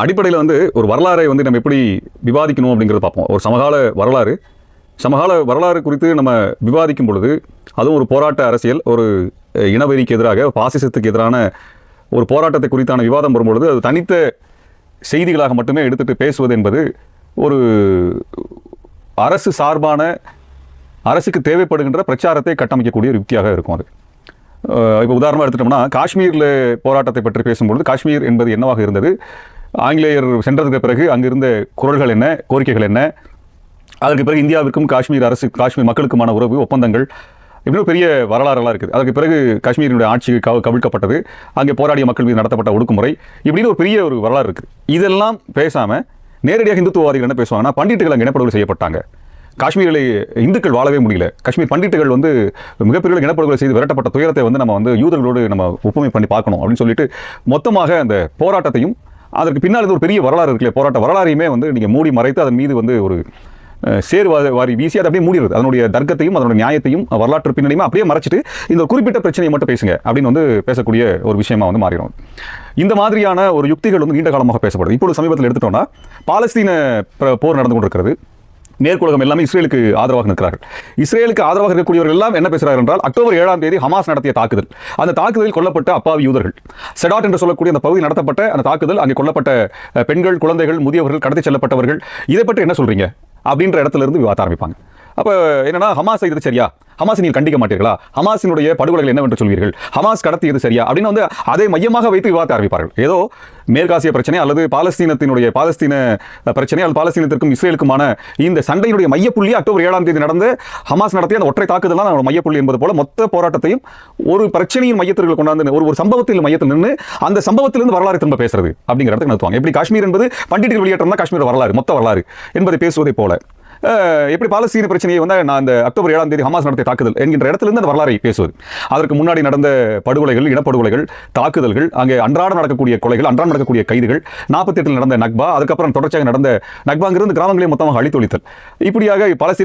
அடிப்படையில் வந்து ஒரு வரலாறை வந்து நம்ம எப்படி விவாதிக்கணும் அப்படிங்கிறத பார்ப்போம். ஒரு சமகால வரலாறு. சமகால வரலாறு குறித்து நம்ம விவாதிக்கும் பொழுது அதுவும் ஒரு போராட்ட அரசியல் ஒரு இனவெறிக்கு எதிராக பாசிசத்துக்கு எதிரான ஒரு போராட்டத்தை குறித்தான விவாதம் வரும்பொழுது அது தனித்த செய்திகளாக மட்டுமே எடுத்துகிட்டு பேசுவது என்பது ஒரு அரசு சார்பான அரசுக்கு தேவைப்படுகின்ற பிரச்சாரத்தை கட்டமைக்கக்கூடிய ஒரு யுக்தியாக இருக்கும் அது. இப்போ உதாரணமாக எடுத்துட்டோம்னா காஷ்மீரில் போராட்டத்தை பற்றி பேசும்பொழுது காஷ்மீர் என்பது என்னவாக இருந்தது? ஆங்கிலேயர் சென்றதுக்கு பிறகு அங்கிருந்த குரல்கள் என்ன கோரிக்கைகள் என்ன? அதற்கு பிறகு இந்தியாவிற்கும் காஷ்மீர் அரசு காஷ்மீர் மக்களுக்குமான உறவு ஒப்பந்தங்கள் இப்படி ஒரு பெரிய வரலாறுலாம் இருக்குது. அதற்கு பிறகு காஷ்மீரினுடைய ஆட்சி க கவிழ்க்கப்பட்டது. அங்கே போராடிய மக்கள் மீது நடத்தப்பட்ட ஒடுக்குமுறை. இப்படின்னு ஒரு பெரிய ஒரு வரலாறு இருக்குது. இதெல்லாம் பேசாமல் நேரடியாக இந்துத்துவவாதிகள் என்ன பேசுவாங்கன்னா பண்டிட்டுகள் அங்கே இனப்படுகொலை செய்யப்பட்டாங்க. காஷ்மீரில் இந்துக்கள் வாழவே முடியல. காஷ்மீர் பண்டிட்டுகள் வந்து மிகப்பெரிய இனப்படுகொலை செய்து விரட்டப்பட்ட துயரத்தை வந்து நம்ம வந்து யூதர்களோடு நம்ம ஒப்புமை பண்ணி பார்க்கணும் அப்படின்னு சொல்லிட்டு மொத்தமாக அந்த போராட்டத்தையும் அதற்கு பின்னால் இது ஒரு பெரிய வரலாறு இருக்குல்ல போராட்ட வரலாறையுமே வந்து நீங்கள் மூடி மறைத்து அதன் மீது வந்து ஒரு சேர் வாரி வீசி அதை அப்படியே மூடிடுது அதனுடைய தர்க்கத்தையும் அதனுடைய நியாயத்தையும் வரலாற்று பின்னணியுமே அப்படியே மறைச்சிட்டு இந்த குறிப்பிட்ட பிரச்சனையை மட்டும் பேசுங்க அப்படின்னு வந்து பேசக்கூடிய ஒரு விஷயமா வந்து மாறிடும். இந்த மாதிரியான ஒரு யுக்திகள் வந்து நீண்ட காலமாக பேசப்படுது. இப்பொழுது சமீபத்தில் எடுத்துட்டோம்னா பாலஸ்தீன போர் நடந்து கொண்டிருக்கிறது. மேற்குலகம் எல்லாமே இஸ்ரேலுக்கு ஆதரவாக நிற்கிறார்கள். இஸ்ரேலுக்கு ஆதரவாக இருக்கக்கூடியவர்கள் எல்லாம் என்ன பேசுகிறார்கள் என்றால் அக்டோபர் ஏழாம் தேதி ஹமாஸ் நடத்திய தாக்குதல். அந்த தாக்குதலில் கொல்லப்பட்ட அப்பாவி யூதர்கள். செடாட் என்று சொல்லக்கூடிய அந்த பகுதி நடத்தப்பட்ட அந்த தாக்குதல் அங்கே கொல்லப்பட்ட பெண்கள் குழந்தைகள் முதியவர்கள் கடத்தி செல்லப்பட்டவர்கள் இதை பற்றி என்ன சொல்றீங்க? அப்படின்ற இடத்துல இருந்து விவாத ஆரம்பிப்பாங்க. அப்போ என்னன்னா ஹமாஸ் இது சரியா? ஹமாஸ் நீங்கள் கண்டிக்க மாட்டீர்களா? ஹமாஸினுடைய படுகொலைகள் என்னவென்று சொல்வீர்கள்? ஹமாஸ் கடத்தியது சரியா? அப்படின்னு வந்து அதை மையமாக வைத்து விவாதத்தை ஆரம்பிப்பார்கள். ஏதோ மேற்காசிய பிரச்சனை அல்லது பாலஸ்தீனத்தினுடைய பாலஸ்தீன பிரச்சனை அல்லது பாலஸ்தீனத்திற்கும் இஸ்ரேலுக்குமான இந்த சண்டையினுடைய மையப்புள்ளி அக்டோபர் ஏழாம் தேதி நடந்த ஹமாஸ் நடத்திய அந்த ஒற்றை தாக்குதல் தான் மையப்புள்ளி என்பது போல மொத்த போராட்டத்தையும் ஒரு பிரச்சனையின் மையத்திற்கு கொண்டாந்து ஒரு ஒரு சம்பவத்தில் மையத்தில் நின்று அந்த சம்பவத்திலிருந்து வரலாறு திரும்ப பேசுறது அப்படிங்கிறத நடத்துவாங்க எப்படி காஷ்மீர் என்பது பண்டிட்டுகள் வெளியேற்றம் தான் காஷ்மீர் வரலாறு மொத்த வரலாறு என்பதை பேசுவதை போல. எப்படி பாலஸ்தீன பிரச்சனையை வந்து நான் அந்த அக்டோபர் ஏழாம் தேதி ஹமாஸ் நடத்திய தாக்குதல் என்கின்ற இடத்திலிருந்து அந்த வரலாறை பேசுவது. அதற்கு முன்னாடி நடந்த படுகொலைகள் இனப்படுகொலைகள் தாக்குதல்கள் அங்கே அன்றாடம் நடக்கக்கூடிய கொலைகள் அன்றாடம் நடக்கக்கூடிய கைதுகள் நாற்பத்தி எட்டில் நடந்த நக்பா அதுக்கப்புறம் தொடர்ச்சியாக நடந்த நக்பாங்கிருந்து கிராமங்களையும் மொத்தமாக அழித்தொழித்தல் இப்படியாக பாலஸ்தீன